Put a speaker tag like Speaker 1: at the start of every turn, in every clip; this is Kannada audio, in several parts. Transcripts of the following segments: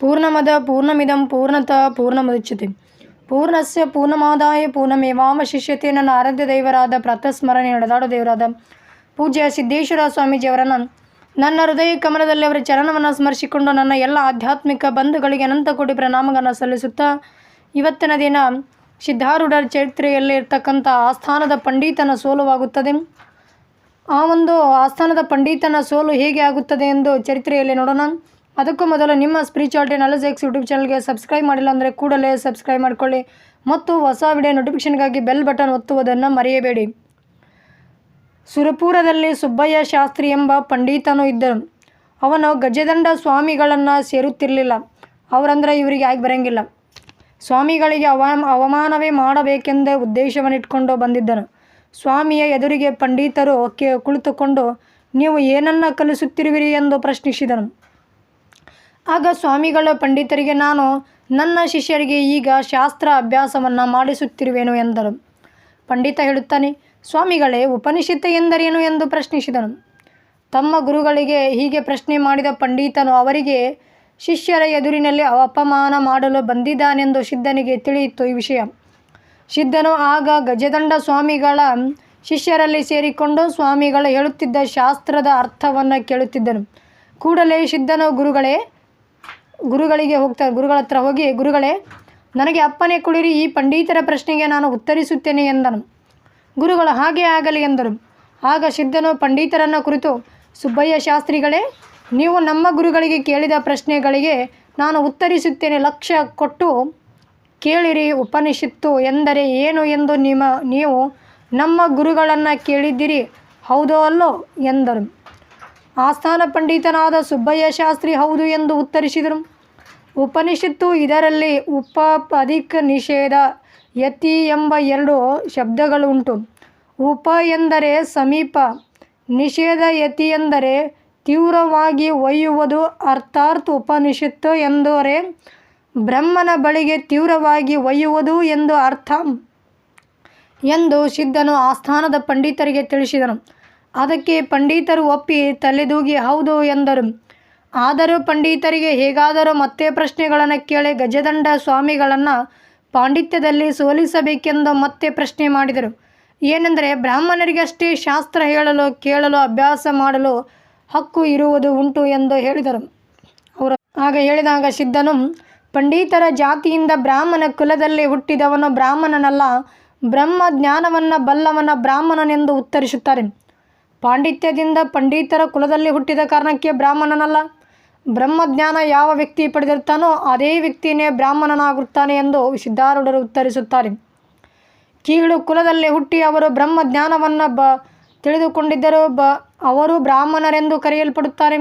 Speaker 1: ಪೂರ್ಣಮದ ಪೂರ್ಣಮಿದಂ ಪೂರ್ಣತಃ ಪೂರ್ಣಮುಚ್ಯತೆ. ಪೂರ್ಣಸ್ಯ ಪೂರ್ಣಮಾದಾಯ ಪೂರ್ಣಮೇವಾವಶಿಷ್ಯತೆ ನನ್ನ ಆರಾಧ್ಯ ದೈವರಾದ ಪ್ರಾತಸ್ಮರಣೆ ನಡೆದಾಡೋ ದೇವರಾದ ಪೂಜ್ಯ ಸಿದ್ದೇಶ್ವರ ಸ್ವಾಮೀಜಿಯವರನ್ನು. ನನ್ನ ಹೃದಯ ಕಮಲದಲ್ಲಿ ಅವರ ಚರಣವನ್ನು ಸ್ಮರಿಸಿಕೊಂಡು ನನ್ನ ಎಲ್ಲ ಆಧ್ಯಾತ್ಮಿಕ ಬಂಧುಗಳಿಗೆ ಅನಂತ ಕೋಟಿ ಪ್ರಣಾಮಗಳನ್ನು ಸಲ್ಲಿಸುತ್ತಾ ಇವತ್ತಿನ ದಿನ ಸಿದ್ಧಾರೂಢರ ಚರಿತ್ರೆಯಲ್ಲಿ ಇರ್ತಕ್ಕಂಥ ಆಸ್ಥಾನದ ಪಂಡಿತನ ಸೋಲುವಾಗುತ್ತದೆ. ಆ ಒಂದು ಆಸ್ಥಾನದ ಪಂಡಿತನ ಸೋಲು ಹೇಗೆ ಆಗುತ್ತದೆ ಎಂದು ಚರಿತ್ರೆಯಲ್ಲಿ ನೋಡೋಣ. ಅದಕ್ಕೂ ಮೊದಲು ನಿಮ್ಮ ಸ್ಪಿರಿಚುವಾಲಿಟಿ ನಾಲೆಜ್ ಎಕ್ಸ್ ಯೂಟ್ಯೂಬ್ ಚಾನಲ್ಗೆ ಸಬ್ಸ್ಕ್ರೈಬ್ ಮಾಡಿಲ್ಲ ಅಂದರೆ ಕೂಡಲೇ ಸಬ್ಸ್ಕ್ರೈಬ್ ಮಾಡಿಕೊಳ್ಳಿ ಮತ್ತು ಹೊಸ ವಿಡಿಯೋ ನೋಟಿಫಿಕೇಷನ್ಗಾಗಿ ಬೆಲ್ ಬಟನ್ ಒತ್ತುವುದನ್ನು ಮರೆಯಬೇಡಿ. ಸುರಪುರದಲ್ಲಿ ಸುಬ್ಬಯ್ಯ ಶಾಸ್ತ್ರಿ ಎಂಬ ಪಂಡಿತನು ಇದ್ದನು ಅವನು ಗಜದಂಡ ಸ್ವಾಮಿಗಳನ್ನು ಸೇರುತ್ತಿರಲಿಲ್ಲ. ಅವರಂದರೆ ಇವರಿಗೆ ಆಗಿ ಬರಂಗಿಲ್ಲ? ಸ್ವಾಮಿಗಳಿಗೆ ಅವ ಅವಮಾನವೇ ಮಾಡಬೇಕೆಂದೇ ಉದ್ದೇಶವನ್ನಿಟ್ಕೊಂಡು ಬಂದಿದ್ದನು. ಸ್ವಾಮಿಯ ಎದುರಿಗೆ ಪಂಡಿತರು ಕುಳಿತುಕೊಂಡು, ನೀವು ಏನನ್ನು ಕಲಿಸುತ್ತಿರುವಿರಿ? ಎಂದು ಪ್ರಶ್ನಿಸಿದನು. ಆಗ ಸ್ವಾಮಿಗಳ ಪಂಡಿತರಿಗೆ ನಾನು, ನನ್ನ ಶಿಷ್ಯರಿಗೆ ಈಗ ಶಾಸ್ತ್ರ ಅಭ್ಯಾಸವನ್ನು ಮಾಡಿಸುತ್ತಿರುವೆನು ಎಂದರು. ಪಂಡಿತ ಹೇಳುತ್ತಾನೆ, ಸ್ವಾಮಿಗಳೇ, ಉಪನಿಷತ್ತು ಎಂದರೇನು ಎಂದು ಪ್ರಶ್ನಿಸಿದನು. ತಮ್ಮ ಗುರುಗಳಿಗೆ ಹೀಗೆ ಪ್ರಶ್ನೆ ಮಾಡಿದ ಪಂಡಿತನು ಅವರಿಗೆ, ಶಿಷ್ಯರ ಎದುರಿನಲ್ಲಿ ಅಪಮಾನ ಮಾಡಲು ಬಂದಿದ್ದಾನೆಂದು ಸಿದ್ಧನಿಗೆ ತಿಳಿಯಿತು ಈ ವಿಷಯ. ಸಿದ್ಧನು ಆಗ ಗಜದಂಡ ಸ್ವಾಮಿಗಳ ಶಿಷ್ಯರಲ್ಲಿ ಸೇರಿಕೊಂಡು ಸ್ವಾಮಿಗಳು ಹೇಳುತ್ತಿದ್ದ ಶಾಸ್ತ್ರದ ಅರ್ಥವನ್ನು ಕೇಳುತ್ತಿದ್ದನು. ಕೂಡಲೇ ಸಿದ್ಧನು, ಗುರುಗಳೇ ಗುರುಗಳಿಗೆ ಹೋಗ್ತಾ, ಗುರುಗಳ ಹತ್ರ ಹೋಗಿ, ಗುರುಗಳೇ, ನನಗೆ ಅಪ್ಪನೇ ಕುಳಿರಿ, ಈ ಪಂಡಿತರ ಪ್ರಶ್ನೆಗೆ ನಾನು ಉತ್ತರಿಸುತ್ತೇನೆ ಎಂದನು. ಗುರುಗಳು ಹಾಗೆ ಆಗಲಿ ಎಂದರು. ಆಗ ಸಿದ್ಧನು ಪಂಡಿತರನ್ನು ಕುರಿತು, ಸುಬ್ಬಯ್ಯ ಶಾಸ್ತ್ರಿಗಳೇ, ನೀವು ನಮ್ಮ ಗುರುಗಳಿಗೆ ಕೇಳಿದ ಪ್ರಶ್ನೆಗಳಿಗೆ ನಾನು ಉತ್ತರಿಸುತ್ತೇನೆ ಲಕ್ಷ್ಯ ಕೊಟ್ಟು ಕೇಳಿರಿ, ಉಪನಿಷತ್ತು ಎಂದರೆ ಏನು ಎಂದು ನಿಮ್ಮ, ನೀವು ನಮ್ಮ ಗುರುಗಳನ್ನು ಕೇಳಿದ್ದೀರಿ, ಹೌದೋ ಅಲ್ಲೋ ಎಂದರು. ಆಸ್ಥಾನ ಪಂಡಿತನಾದ ಸುಬ್ಬಯ್ಯ ಶಾಸ್ತ್ರಿ ಹೌದು ಎಂದು ಉತ್ತರಿಸಿದರು. ಉಪನಿಷತ್ತು ಇದರಲ್ಲಿ ಉಪ ಅಧಿಕ ನಿಷೇಧ, ಯತಿ ಎಂಬ ಎರಡು ಶಬ್ದಗಳುಂಟು. ಉಪ ಎಂದರೆ ಸಮೀಪ, ನಿಷೇಧ ಯತಿ ಎಂದರೆ ತೀವ್ರವಾಗಿ ಒಯ್ಯುವುದು, ಅರ್ಥಾತ್ ಉಪನಿಷತ್ತು ಎಂದರೆ ಬ್ರಹ್ಮನ ಬಳಿಗೆ ತೀವ್ರವಾಗಿ ಒಯ್ಯುವುದು ಎಂದು ಅರ್ಥ ಎಂದು ಸಿದ್ಧನು ಆಸ್ಥಾನದ ಪಂಡಿತರಿಗೆ ತಿಳಿಸಿದನು. ಅದಕ್ಕೆ ಪಂಡಿತರು ಒಪ್ಪಿ ತಲೆದೂಗಿ, ಹೌದು ಎಂದರು. ಆದರೂ ಪಂಡಿತರಿಗೆ ಹೇಗಾದರೂ ಮತ್ತೆ ಪ್ರಶ್ನೆಗಳನ್ನು ಕೇಳಿ ಗಜದಂಡ ಸ್ವಾಮಿಗಳನ್ನು ಪಾಂಡಿತ್ಯದಲ್ಲಿ ಸೋಲಿಸಬೇಕೆಂದು ಮತ್ತೆ ಪ್ರಶ್ನೆ ಮಾಡಿದರು. ಏನೆಂದರೆ, ಬ್ರಾಹ್ಮಣರಿಗಷ್ಟೇ ಶಾಸ್ತ್ರ ಹೇಳಲು, ಕೇಳಲು, ಅಭ್ಯಾಸ ಮಾಡಲು ಹಕ್ಕು ಇರುವುದು ಉಂಟು ಎಂದು ಹೇಳಿದರು. ಅವರು ಆಗ ಹೇಳಿದಾಗ ಸಿದ್ಧನು, ಪಂಡಿತರ ಜಾತಿಯಿಂದ ಬ್ರಾಹ್ಮಣ ಕುಲದಲ್ಲಿ ಹುಟ್ಟಿದವನು ಬ್ರಾಹ್ಮಣನಲ್ಲ ಬ್ರಹ್ಮ ಜ್ಞಾನವನ್ನು ಬಲ್ಲವನ ಬ್ರಾಹ್ಮಣನೆಂದು ಉತ್ತರಿಸುತ್ತಾರೆ. ಪಾಂಡಿತ್ಯದಿಂದ ಪಂಡಿತರ ಕುಲದಲ್ಲಿ ಹುಟ್ಟಿದ ಕಾರಣಕ್ಕೆ ಬ್ರಾಹ್ಮಣನಲ್ಲ. ಬ್ರಹ್ಮಜ್ಞಾನ ಯಾವ ವ್ಯಕ್ತಿ ಪಡೆದಿರ್ತಾನೋ ಅದೇ ವ್ಯಕ್ತಿಯೇ ಬ್ರಾಹ್ಮಣನಾಗುತ್ತಾನೆ ಎಂದು ಸಿದ್ಧಾರೂಢರು ಉತ್ತರಿಸುತ್ತಾರೆ. ಕೀಳು ಕುಲದಲ್ಲಿ ಹುಟ್ಟಿ ಅವರು ಬ್ರಹ್ಮಜ್ಞಾನವನ್ನು ಬ, ತಿಳಿದುಕೊಂಡಿದ್ದರು ಬ, ಅವರು ಬ್ರಾಹ್ಮಣರೆಂದು ಕರೆಯಲ್ಪಡುತ್ತಾರೆ.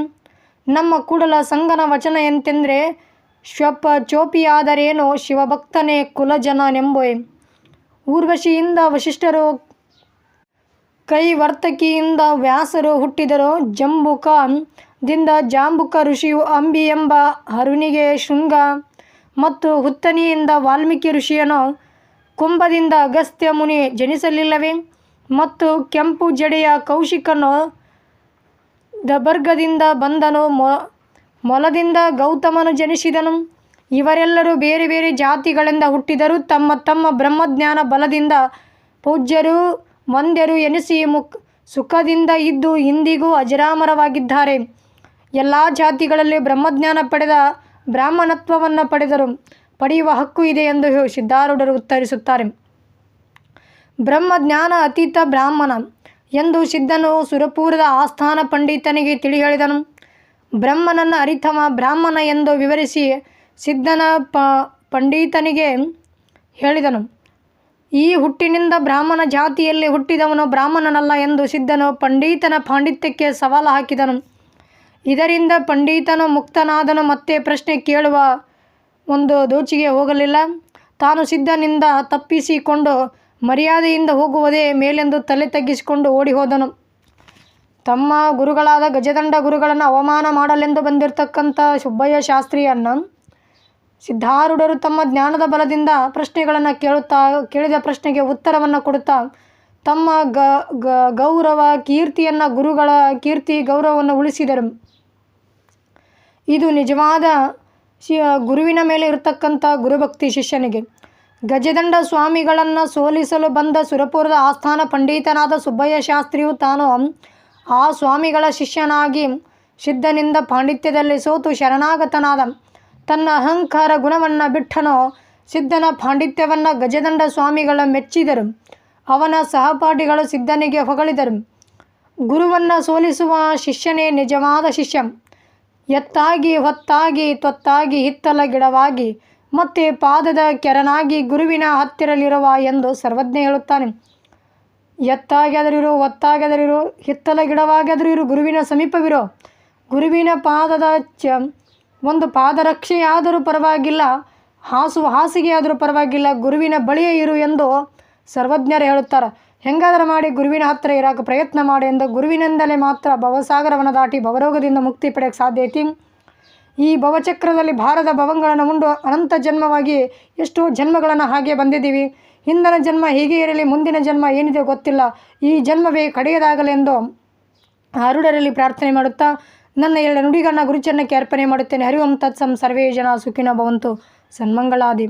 Speaker 1: ನಮ್ಮ ಕೂಡಲ ಸಂಗನ ವಚನ ಎಂತೆಂದರೆ, ಶ್ವಪ ಚೋಪಿಯಾದರೇನೋ ಶಿವಭಕ್ತನೇ ಕುಲಜನನೆಂಬುವೆ. ಊರ್ವಶಿಯಿಂದ ವಶಿಷ್ಠರು ಕೈವರ್ತಕಿಯಿಂದ ವ್ಯಾಸರು ಹುಟ್ಟಿದರು. ಜಂಬುಕ ದಿಂದ ಜಾಂಬುಕ ಋಷಿಯು ಅಂಬಿ ಎಂಬ ಅರುಣಿಗೆ ಶೃಂಗ ಮತ್ತು ಹುತ್ತನಿಯಿಂದ ವಾಲ್ಮೀಕಿ ಋಷಿಯನು ಕುಂಭದಿಂದ ಅಗಸ್ತ್ಯ ಮುನಿ ಜನಿಸಲಿಲ್ಲವೇ? ಮತ್ತು ಕೆಂಪು ಜಡೆಯ ಕೌಶಿಕನು ದಬರ್ಗದಿಂದ ಬಂದನು. ಮೊ, ಮೊಲದಿಂದ ಗೌತಮನು ಜನಿಸಿದನು. ಇವರೆಲ್ಲರೂ ಬೇರೆ ಬೇರೆ ಜಾತಿಗಳಿಂದ ಹುಟ್ಟಿದರೂ ತಮ್ಮ ತಮ್ಮ ಬ್ರಹ್ಮಜ್ಞಾನ ಬಲದಿಂದ ಪೂಜ್ಯರು ವಂದ್ಯರು ಎನಿಸಿ ಮುಕ್ ಸುಖದಿಂದ ಇದ್ದು ಇಂದಿಗೂ ಅಜರಾಮರವಾಗಿದ್ದಾರೆ. ಎಲ್ಲ ಜಾತಿಗಳಲ್ಲಿ ಬ್ರಹ್ಮಜ್ಞಾನ ಪಡೆದ ಬ್ರಾಹ್ಮಣತ್ವವನ್ನು ಪಡೆದರು. ಪಡೆಯುವ ಹಕ್ಕು ಇದೆ ಎಂದು ಸಿದ್ಧಾರೂಢರು ಉತ್ತರಿಸುತ್ತಾರೆ. ಬ್ರಹ್ಮಜ್ಞಾನ ಅತೀತ ಬ್ರಾಹ್ಮಣ ಎಂದು ಸಿದ್ಧನು ಸುರಪೂರದ ಆಸ್ಥಾನ ಪಂಡಿತನಿಗೆ ತಿಳಿ ಹೇಳಿದನು ಬ್ರಹ್ಮನನ್ನು ಅರಿತವ ಬ್ರಾಹ್ಮಣ ಎಂದು ವಿವರಿಸಿ ಸಿದ್ಧನ ಪಂಡಿತನಿಗೆ ಹೇಳಿದನು. ಈ ಹುಟ್ಟಿನಿಂದ ಬ್ರಾಹ್ಮಣ ಜಾತಿಯಲ್ಲಿ ಹುಟ್ಟಿದವನು ಬ್ರಾಹ್ಮಣನಲ್ಲ ಎಂದು ಸಿದ್ಧನು ಪಂಡಿತನ ಪಾಂಡಿತ್ಯಕ್ಕೆ ಸವಾಲು ಹಾಕಿದನು. ಇದರಿಂದ ಪಂಡಿತನು ಮುಕ್ತನಾದನು ಮತ್ತೆ ಪ್ರಶ್ನೆ ಕೇಳುವ ಒಂದು ದೋಚಿಗೆ ಹೋಗಲಿಲ್ಲ. ತಾನು ಸಿದ್ಧನಿಂದ ತಪ್ಪಿಸಿಕೊಂಡು ಮರ್ಯಾದೆಯಿಂದ ಹೋಗುವುದೇ ಮೇಲೆಂದು ತಲೆ ತಗ್ಗಿಸಿಕೊಂಡು ಓಡಿ ಹೋದನು ತಮ್ಮ ಗುರುಗಳಾದ ಗಜದಂಡ ಗುರುಗಳನ್ನು ಅವಮಾನ ಮಾಡಲೆಂದು ಬಂದಿರತಕ್ಕಂಥ ಸುಬ್ಬಯ್ಯ ಶಾಸ್ತ್ರಿಯನ್ನು ಸಿದ್ಧಾರೂಢರು ತಮ್ಮ ಜ್ಞಾನದ ಬಲದಿಂದ ಪ್ರಶ್ನೆಗಳನ್ನು ಕೇಳುತ್ತಾ, ಕೇಳಿದ ಪ್ರಶ್ನೆಗೆ ಉತ್ತರವನ್ನು ಕೊಡುತ್ತಾ, ತಮ್ಮ ಗೌರವ ಕೀರ್ತಿಯನ್ನು ಗುರುಗಳ ಕೀರ್ತಿ ಗೌರವವನ್ನು ಉಳಿಸಿದರು. ಇದು ನಿಜವಾದ ಶಿ, ಗುರುವಿನ ಮೇಲೆ ಇರತಕ್ಕಂಥ ಗುರುಭಕ್ತಿ ಶಿಷ್ಯನಿಗೆ. ಗಜದಂಡ ಸ್ವಾಮಿಗಳನ್ನು ಸೋಲಿಸಲು ಬಂದ ಸುರಪುರದ ಆಸ್ಥಾನ ಪಂಡಿತನಾದ ಸುಬ್ಬಯ್ಯ ಶಾಸ್ತ್ರಿಯು ತಾನು, ಆ ಸ್ವಾಮಿಗಳ ಶಿಷ್ಯನಾಗಿ ಸಿದ್ಧನಿಂದ ಪಾಂಡಿತ್ಯದಲ್ಲಿ ಸೋತು ಶರಣಾಗತನಾದ ತನ್ನ ಅಹಂಕಾರ ಗುಣವನ್ನು ಬಿಟ್ಟನೋ, ಸಿದ್ಧನ ಪಾಂಡಿತ್ಯವನ್ನು ಗಜದಂಡ ಸ್ವಾಮಿಗಳ ಮೆಚ್ಚಿದರು. ಅವನ ಸಹಪಾಠಿಗಳು ಸಿದ್ಧನಿಗೆ ಹೊಗಳಿದರು. ಗುರುವನ್ನು ಸೋಲಿಸುವ ಶಿಷ್ಯನೇ ನಿಜವಾದ ಶಿಷ್ಯ. ಎತ್ತಾಗಿ ಹೊತ್ತಾಗಿ ತೊತ್ತಾಗಿ ಹಿತ್ತಲ ಗಿಡವಾಗಿ, ಮತ್ತೆ ಪಾದದ ಕೆರನಾಗಿ ಗುರುವಿನ ಹತ್ತಿರಲಿರುವ ಎಂದು ಸರ್ವಜ್ಞ ಹೇಳುತ್ತಾನೆ. ಎತ್ತಾಗಾದರಿರು ಒತ್ತಾಗಾದರಿರು ಹಿತ್ತಲ ಗಿಡವಾಗಾದರೂ ಇರು ಗುರುವಿನ ಸಮೀಪವಿರೋ. ಗುರುವಿನ ಪಾದದ ಚ ಒಂದು ಪಾದರಕ್ಷೆಯಾದರೂ ಪರವಾಗಿಲ್ಲ ಹಾಸು ಹಾಸಿಗೆಯಾದರೂ ಪರವಾಗಿಲ್ಲ, ಗುರುವಿನ ಬಳಿಯೇ ಇರು ಎಂದು ಸರ್ವಜ್ಞರು ಹೇಳುತ್ತಾರೆ. ಹೆಂಗಾದರೂ ಮಾಡಿ ಗುರುವಿನ ಹತ್ತಿರ ಇರೋಕೆ ಪ್ರಯತ್ನ ಮಾಡಿ ಎಂದು ಗುರುವಿನಿಂದಲೇ ಮಾತ್ರ ಭವಸಾಗರವನ್ನು ದಾಟಿ ಭವರೋಗದಿಂದ ಮುಕ್ತಿ ಪಡೆಯಕ್ಕೆ ಸಾಧ್ಯ ಐತಿ ಈ ಭವಚಕ್ರದಲ್ಲಿ ಭಾರದ ಭವಂಗಳನ್ನು ಉಂಡು ಅನಂತ ಜನ್ಮವಾಗಿ ಎಷ್ಟೋ ಜನ್ಮಗಳನ್ನು ಹಾಗೆ ಬಂದಿದ್ದೀವಿ. ಹಿಂದಿನ ಜನ್ಮ ಹೀಗೆ ಇರಲಿ, ಮುಂದಿನ ಜನ್ಮ ಏನಿದೆ ಗೊತ್ತಿಲ್ಲ. ಈ ಜನ್ಮವೇ ಕಡೆಯದಾಗಲೆಂದು ಆರುಡರಲ್ಲಿ ಪ್ರಾರ್ಥನೆ ಮಾಡುತ್ತಾ ನನ್ನ ಎರಡು ನುಡಿಗಳನ್ನ ಗುರುಚರಣಕ್ಕೆ ಅರ್ಪಣೆ ಮಾಡುತ್ತೇನೆ. ಹರಿವಂ ತತ್ಸಂ ಸರ್ವೇ ಜನ ಸುಖಿನ ಭವಂತು. ಸನ್ಮಂಗಳಾದಿ.